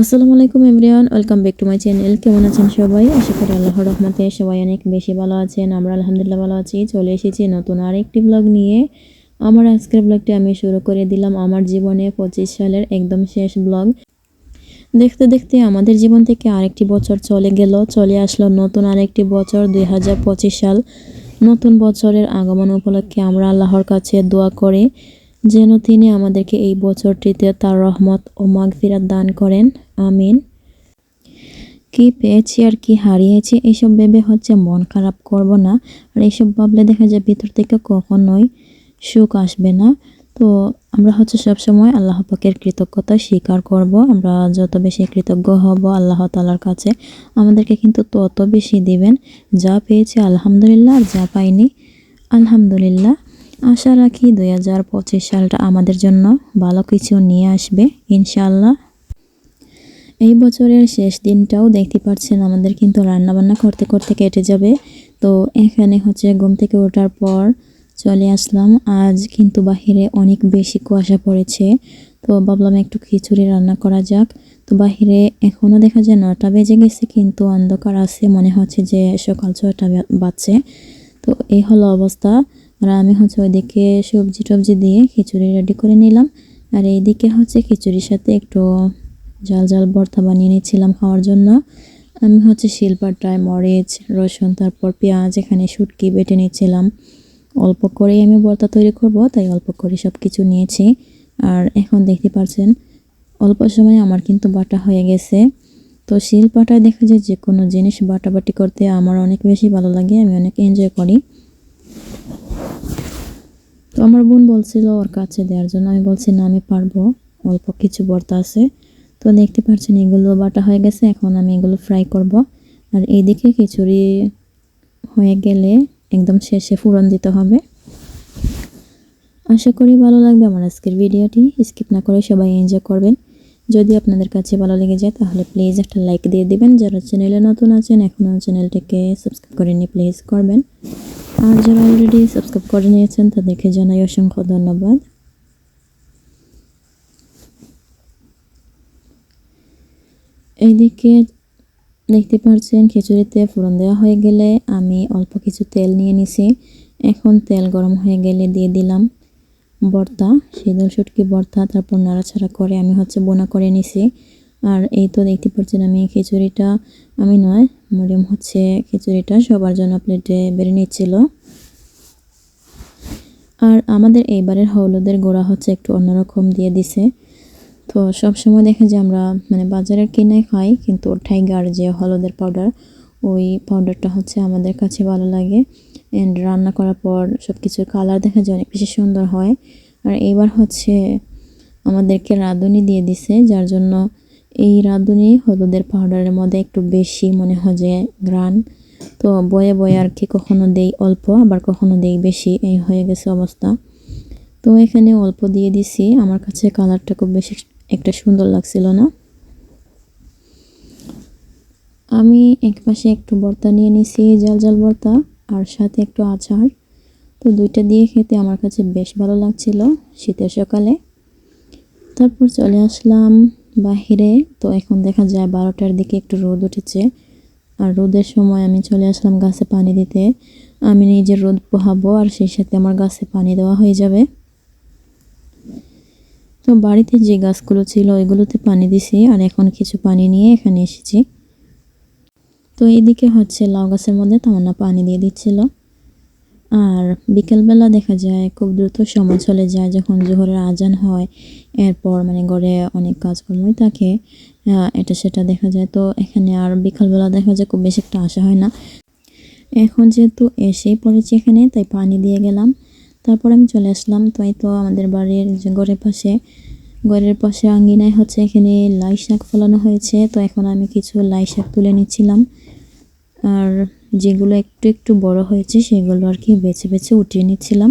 আসসালামু আলাইকুম everyone, welcome back to my channel. কেমন আছেন সবাই? আশা করি আল্লাহর রহমতে সবাই অনেক বেশি ভালো আছেন। আমরা আলহামদুলিল্লাহ ভালো আছি। চলে এসেছি নতুন আরেকটি ব্লগ নিয়ে। আমার আজকের ব্লগটি আমি শুরু করে দিলাম আমার জীবনে পঁচিশ সালের একদম শেষ ব্লগ দেখতে দেখতে আমাদের জীবন থেকে আরেকটি বছর চলে গেল। চলে আসলো নতুন আরেকটি বছর, দুই হাজার পঁচিশ সাল। নতুন বছরের আগমন উপলক্ষে আমরা আল্লাহর কাছে দোয়া করি। যেন তিনি আমাদেরকে এই বছরটিতে তার রহমত ও মাগফিরাত দান করেন। আমিন। কি পেয়েছি আর কি হারিয়েছি এইসব ভেবে হচ্ছে মন খারাপ করব না। আর এইসব ভাবলে দেখা যায় ভিতর থেকে কখনোই সুখ আসবে না। তো আমরা হচ্ছে সবসময় আল্লাহ পাকের কৃতজ্ঞতা স্বীকার করব। আমরা যত বেশি কৃতজ্ঞ হব আল্লাহ তালার কাছে, আমাদেরকে কিন্তু তত বেশি দিবেন। যা পেয়েছি আলহামদুলিল্লাহ, আর যা পাইনি, আলহামদুলিল্লাহ। আশা রাখি দুই হাজার পঁচিশ সালটা আমাদের জন্য ভালো কিছু নিয়ে আসবে ইনশাল্লাহ এই বছরের শেষ দিনটাও দেখতে পাচ্ছেন, আমাদের কিন্তু রান্নাবান্না করতে করতে কেটে যাবে। তো এখানে হচ্ছে ঘুম থেকে ওঠার পর চলে আসলাম। আজ কিন্তু বাহিরে অনেক বেশি কুয়াশা পড়েছে। তো ভাবলাম একটু খিচুড়ি রান্না করা যাক। তো বাহিরে এখনও দেখা যায় নটা বেজে গেছে, কিন্তু অন্ধকার আছে, মনে হচ্ছে যে সকাল ছয়টা বাজছে। তো এই হলো অবস্থা। আর আমি হচ্ছে ওইদিকে সবজি টবজি দিয়ে খিচুড়ি রেডি করে নিলাম। আর এইদিকে হচ্ছে খিচুড়ির সাথে একটু জাল জাল ভর্তা বানিয়ে নিচ্ছিলাম খাওয়ার জন্য। আমি হচ্ছে শিলপাটায় মরিচ, রসুন, তারপর পেঁয়াজ এখানে শুটকি বেটে নিচ্ছিলাম। অল্প করেই আমি ভর্তা তৈরি করব, তাই অল্প করে সব কিছু নিয়েছি। আর এখন দেখতে পাচ্ছেন, অল্প সময় আমার কিন্তু বাটা হয়ে গেছে। তো শিলপাটায় দেখা যায় যে কোনো জিনিস বাটাবাটি করতে আমার অনেক বেশি ভালো লাগে, আমি অনেক এনজয় করি। তো আমার বোন বলছিল ওর কাছে দেওয়ার জন্য। আমি বলছি, না, আমি পারব। অল্প কিছু ভর্তা আছে। তো দেখতে পাচ্ছেন এগুলো বাটা হয়ে গেছে। এখন আমি এগুলো ফ্রাই করব। আর এইদিকে খিচুড়ি হয়ে গেলে একদম শেষে ফুরন দিতে হবে। আশা করি ভালো লাগবে আমার আজকের ভিডিওটি। স্কিপ না করে সবাই এনজয় করবেন। যদি আপনাদের কাছে ভালো লেগে যায়, তাহলে প্লিজ একটা লাইক দিয়ে দিবেন। যারা চ্যানেলে নতুন আছেন, এখনও চ্যানেলটিকে সাবস্ক্রাইব করেনি প্লিজ করবেন। আর যারা অলরেডি সাবস্ক্রাইব করে নিয়েছেন, তাদেরকে জানাই অসংখ্য ধন্যবাদ। এইদিকে দেখতে পাচ্ছেন, খিচুড়িতে ফোড়ন দেওয়া হয়ে গেলে আমি অল্প কিছু তেল নিয়ে নিছি। এখন তেল গরম হয়ে গেলে দিয়ে দিলাম ভর্তা সিঁদুর শুটকি ভর্তা তারপর নাড়াচাড়া করে আমি হচ্ছে বোনা করে নিছি। আর এই তো দেখতে পাচ্ছেন আমি খিচুড়িটা, আমি নয়, মরিয়ম হচ্ছে খিচুড়িটা সবার জন্য প্লেটে বেড়ে নিচ্ছিল। আর আমাদের এইবারের হলুদের গোড়া হচ্ছে একটু অন্যরকম দিয়ে দিছে। তো সব সময় দেখে যে আমরা মানে বাজারের কিনে খাই, কিন্তু টাইগার যে হলুদের পাউডার ওই পাউডারটা হচ্ছে আমাদের কাছে ভালো লাগে। অ্যান্ড রান্না করার পর সব কিছুর কালার দেখা যায় অনেক বেশি সুন্দর হয়। আর এবার হচ্ছে আমাদেরকে রাঁধুনি দিয়ে দিছে, যার জন্য এই রাঁধুনি হলুদের পাউডারের মধ্যে একটু বেশি মনে হয় যে গ্রান তো বয়ে বয়ে আর কি কখনো দেই অল্প, আবার কখনো দেই বেশি, এই হয়ে গেছে অবস্থা। তো এখানে অল্প দিয়ে দিছি। আমার কাছে কালারটা খুব বেশি একটা সুন্দর লাগছিল না। আমি এক পাশে একটু ভর্তা নিয়ে নিছি, জাল জাল ভর্তা আর সাথে একটু আচার। তো দুইটা দিয়ে খেতে আমার কাছে বেশ ভালো লাগছিল শীতের সকালে। তারপর চলে আসলাম বাহিরে, তো এখন দেখা যায় বারোটার দিকে একটু রোদ উঠেছে। আর রোদের সময় আমি চলে আসলাম গাছে পানি দিতে। আমি নিজের রোদ পোহাবো আর সেই সাথে আমার গাছে পানি দেওয়া হয়ে যাবে। তো বাড়িতে যে গাছগুলো ছিল, ওইগুলোতে পানি দিছি আর এখন কিছু পানি নিয়ে এখানে এসেছি। তো এইদিকে হচ্ছে লাউ গাছের মধ্যে তামান্না পানি দিয়ে দিচ্ছিল। বিকেলবেলা দেখা যায় খুব দ্রুত সময় চলে যায় যখন জোহরের আজান হয়। এরপর মানে ঘরে অনেক কাজকর্মই থাকে এটা সেটা দেখা যায়। তো এখানে আর বিকালবেলা দেখা যায় খুব বেশি একটা আসা হয় না। এখন যেহেতু এসেই পড়েছি এখানে, তাই পানি দিয়ে গেলাম। তারপর আমি চলে আসলাম। তাই তো আমাদের বাড়ির ঘরের পাশে ঘরের পাশে আঙ্গিনায় হচ্ছে এখানে লাই শাক ফলানো হয়েছে। তো এখন আমি কিছু লাই শাক তুলে নিচ্ছিলাম। আর যেগুলো একটু একটু বড় হয়েছে, সেগুলো আর কি বেছে বেছে উঠিয়ে নিচ্ছিলাম।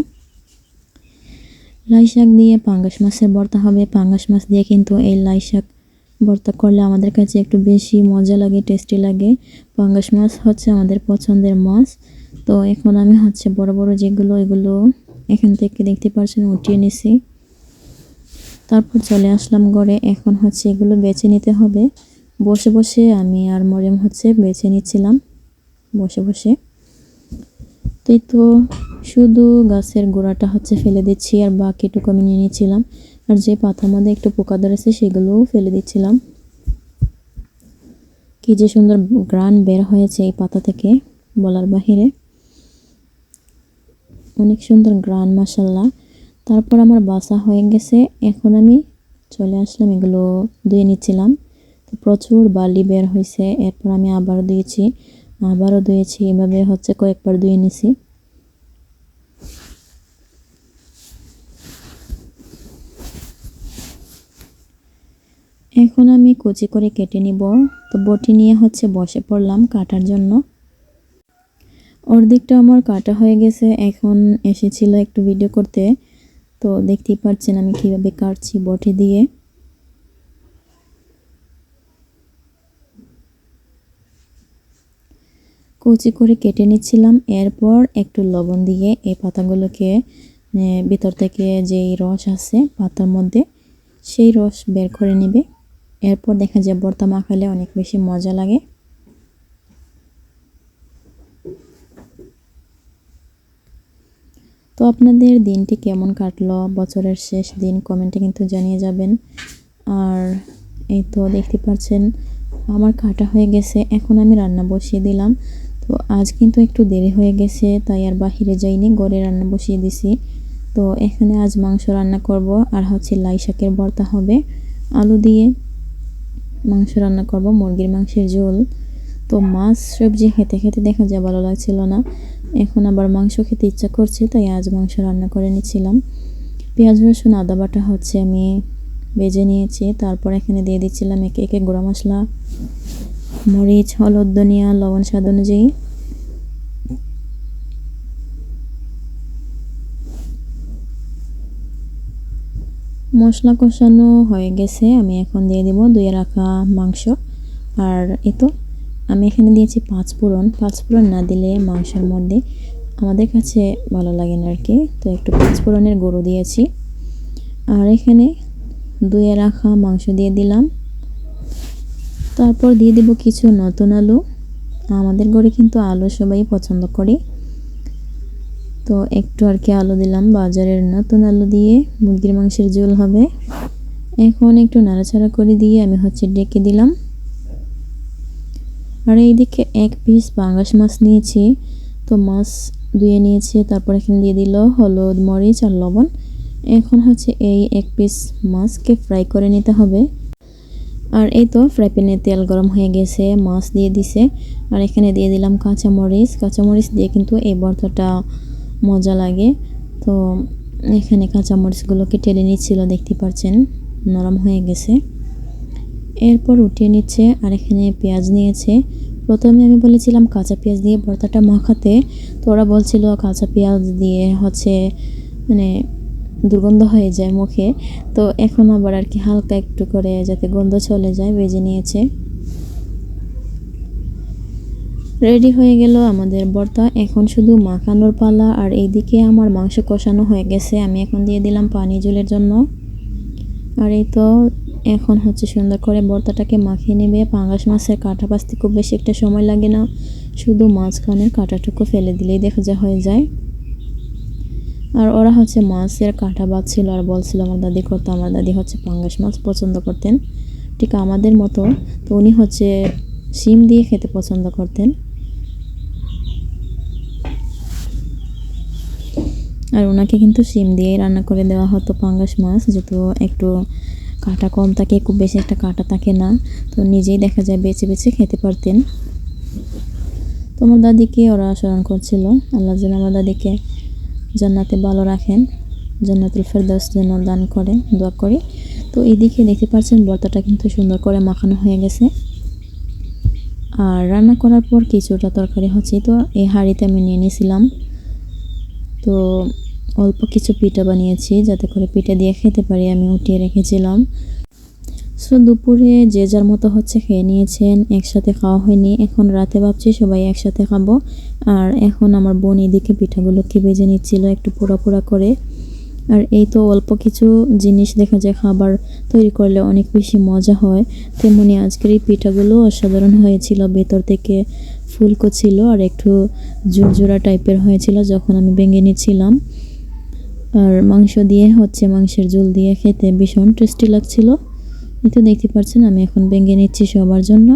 লাই শাক দিয়ে পাঙ্গাস মাছের ভর্তা হবে। পাঙ্গাস মাছ দিয়ে কিন্তু এই লাই শাক ভর্তা করলে আমাদের কাছে একটু বেশি মজা লাগে টেস্টি লাগে। পাঙ্গাস মাছ হচ্ছে আমাদের পছন্দের মাছ। তো এখন আমি হচ্ছে বড় বড় যেগুলো এগুলো এখান থেকে দেখতে পাচ্ছেন উঠিয়ে নিছি। তারপর চলে আসলাম ঘরে। এখন হচ্ছে এগুলো বেছে নিতে হবে। বসে বসে আমি আর মরিয়ম হচ্ছে বেছে নিচ্ছিলাম। বসে বসে। তো তো শুধু গাছের গোড়াটা হচ্ছে ফেলে দিচ্ছি, আর বাকিটুকু আমি নিয়ে নিচ্ছিলাম আর যে পাতার মধ্যে একটু পোকা ধরেছে, সেগুলোও ফেলে দিচ্ছিলাম। কি যে সুন্দর গ্রান বের হয়েছে এই পাতা থেকে, বলার বাহিরে। অনেক সুন্দর গ্রান মাসাল্লাহ তারপর আমার বাসা হয়ে গেছে। এখন আমি চলে আসলাম, এগুলো ধুয়ে নিচ্ছিলাম। তো প্রচুর বালি বের হয়েছে, এরপর আমি আবার ধুয়েছি। আবারও ধুয়েছি, এভাবে হচ্ছে কয়েকবার ধুয়ে নিছি। এখন আমি কুচি করে কেটে নিব। তো বটি নিয়ে হচ্ছে বসে পড়লাম কাটার জন্য। অর্ধেকটা আমার কাটা হয়ে গেছে, এখন এসেছিল একটু ভিডিও করতে। তো দেখতেই পাচ্ছেন আমি কীভাবে কাটছি বটি দিয়ে। কুচি করে কেটে নিচ্ছিলাম। এরপর একটু লবণ দিয়ে এই পাতাগুলোকে ভিতর থেকে যেই রস আছে পাতার মধ্যে, সেই রস বের করে নেবে। এরপর দেখা যায় বর্তা মাখালে অনেক বেশি মজা লাগে। তো আপনাদের দিনটি কেমন কাটলো? বছরের শেষ দিন কমেন্টে কিন্তু জানিয়ে যাবেন। আর এই তো দেখতে পাচ্ছেন, আমার কাটা হয়ে গেছে, এখন আমি রান্না বসিয়ে দিলাম। তো আজ কিন্তু একটু দেরি হয়ে গেছে, তাই আর বাহিরে যাইনি গড়ে রান্না বসিয়ে দিছি। তো এখানে আজ মাংস রান্না করব, আর হচ্ছে লাই শাকের ভর্তা হবে, আলু দিয়ে মাংস রান্না করব, মুরগির মাংসের ঝোল। তো মাছ সবজি খেতে খেতে দেখা যায় ভালো লাগছিল না। এখন আবার মাংস খেতে ইচ্ছা করছে, তাই আজ মাংস রান্না করে নিচ্ছিলাম। পেঁয়াজ, রসুন, আদা বাটা হচ্ছে আমি বেজে নিয়েছি, তারপর এখানে দিয়ে দিচ্ছিলাম একে একে গুঁড়া মশলা। মরিচ, হলুদ, ধনিয়া, লবণ, স্বাদ অনুযায়ী। মশলা কষানো হয়ে গেছে, আমি এখন দিয়ে দিব দুয়ে রাখা মাংস। আর এ তো, আমি এখানে দিয়েছি পাঁচ ফোড়ন। পাঁচ ফোড়ন না দিলে মাংসের মধ্যে আমাদের কাছে ভালো লাগে না আর কি। তো একটু পাঁচ ফোড়নের গরু দিয়েছি। আর এখানে দুয়ে রাখা মাংস দিয়ে দিলাম। তারপর দিয়ে দিব কিছু নতুন আলু। আমাদের ঘরে কিন্তু আলু সবাই পছন্দ করে। তো একটু আর কি আলু দিলাম, বাজারের নতুন আলু দিয়ে মুরগির মাংসের ঝোল হবে। এখন একটু নাড়াচাড়া করে দিয়ে আমি হচ্ছে ডেকে দিলাম। আর এইদিকে এক পিস পাঙ্গাস মাছ নিয়েছি। তো মাছ ধুয়ে নিয়েছি, তারপর এখানে দিয়ে দিল হলুদ, মরিচ আর লবণ। এখন হচ্ছে এই এক পিস মাছকে ফ্রাই করে নিতে হবে। আর এই তো ফ্রাই প্যানে তেল গরম হয়ে গেছে, মাছ দিয়ে দিছে। আর এখানে দিয়ে দিলাম কাঁচামরিচ। কাঁচামরিচ দিয়ে কিন্তু এই ভর্তাটা মজা লাগে। তো এখানে কাঁচামরিচগুলোকে টেলে নিচ্ছিল, দেখতে পাচ্ছেন নরম হয়ে গেছে। এরপর উঠিয়ে নিচ্ছে, আর এখানে পেঁয়াজ নিয়েছে। প্রথমে আমি বলেছিলাম কাঁচা পেঁয়াজ দিয়ে ভর্তাটা মাখাতে। তো ওরা বলছিল কাঁচা পেঁয়াজ দিয়ে হচ্ছে মানে দুর্গন্ধ হয়ে যায় মুখে। তো এখন আবার আর কি হালকা একটু করে যাতে গন্ধ চলে যায় বেজে নিয়েছে। রেডি হয়ে গেল আমাদের বর্তা। এখন শুধু মাখানোর পালা আর এইদিকে আমার মাংস কষানো হয়ে গেছে। আমি এখন দিয়ে দিলাম পানি জলের জন্য। আর এই তো এখন হচ্ছে সুন্দর করে বর্তাটাকে মাখিয়ে নেবে। পাঙ্গাস মাছের কাঁটা বাঁচতে খুব বেশি একটা সময় লাগে না। শুধু মাঝখানের কাঁটাটুকু ফেলে দিলেই দেখা যা হয়ে যায়। আর ওরা হচ্ছে মাছের কাঁটা বাঁচছিল আর বলছিল, আমার দাদি করতো, আমার দাদি হচ্ছে পাঙ্গাস মাছ পছন্দ করতেন। ঠিক আমাদের মতো, তো উনি হচ্ছে শিম দিয়ে খেতে পছন্দ করতেন। আর ওনাকে কিন্তু শিম দিয়েই রান্না করে দেওয়া হতো পাঙ্গাস মাছ, যেহেতু একটু কাঁটা কম থাকে, খুব বেশি একটা কাঁটা থাকে না, তো নিজেই দেখা যায় বেছে বেছে খেতে পারতেন। তোমার দাদিকে ওরা স্মরণ করছিল, আল্লাহ যেন আমার দাদিকে জান্নাতে ভালো রাখেন, জান্নাতুল ফেরদাস যেন দান করে দোয়া করি। তো এদিকে দেখতে পাচ্ছেন বর্তাটা কিন্তু সুন্দর করে মাখানো হয়ে গেছে। আর রান্না করার পর কিছুটা তরকারি হচ্ছে। তো এই হাঁড়িতে আমি নিয়ে নিয়েছিলাম। তো অল্প কিছু পিঠা বানিয়েছি, যাতে করে পিঠা দিয়ে খেতে পারি, আমি উঠিয়ে রেখেছিলাম। সো দুপুরে যে যার মতো হচ্ছে খেয়ে নিয়েছেন, একসাথে খাওয়া হয়নি। এখন রাতে ভাবছি সবাই একসাথে খাব। আর এখন আমার বোন এদিকে পিঠাগুলোকে বেজে নিচ্ছিল, একটু পোড়া পোড়া করে। আর এই তো অল্প কিছু জিনিস দেখা যায়, খাবার তৈরি করলে অনেক বেশি মজা হয়। তেমনি আজকের এই পিঠাগুলো অসাধারণ হয়েছিল। ভেতর থেকে ফুলকো ছিল আর একটু জোরজোড়া টাইপের হয়েছিল যখন আমি ভেঙে নিচ্ছিলাম। আর মাংস দিয়ে হচ্ছে মাংসের ঝোল দিয়ে খেতে ভীষণ টেস্টি লাগছিল। এই তো দেখতে পাচ্ছেন, আমি এখন ভেঙে নিচ্ছি সবার জন্য।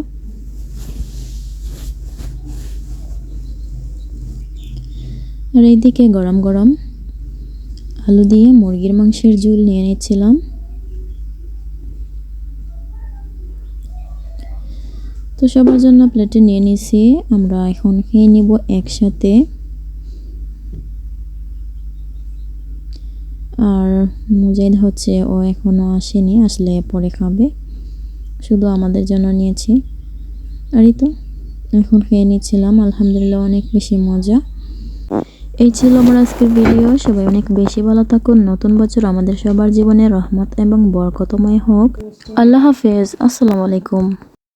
আর এইদিকে গরম গরম আলু দিয়ে মুরগির মাংসের ঝুল নিয়ে নিচ্ছিলাম। তো সবার জন্য প্লেটে নিয়ে নিছি, আমরা এখন খেয়ে নিব একসাথে। আর মুজাহিদ হচ্ছে, ও এখনও আসেনি, আসলে পরে খাবে। শুধু আমাদের জন্য নিয়েছি। আর তো, এখন খেয়ে নিচ্ছিলাম। আলহামদুলিল্লাহ অনেক বেশি মজা। এই ছিল আমার আজকের ভিডিও। সবাই অনেক বেশি ভালো থাকুন। নতুন বছর আমাদের সবার জীবনে রহমত এবং বরকতময় হোক। আল্লাহ হাফেজ। আসসালামু আলাইকুম।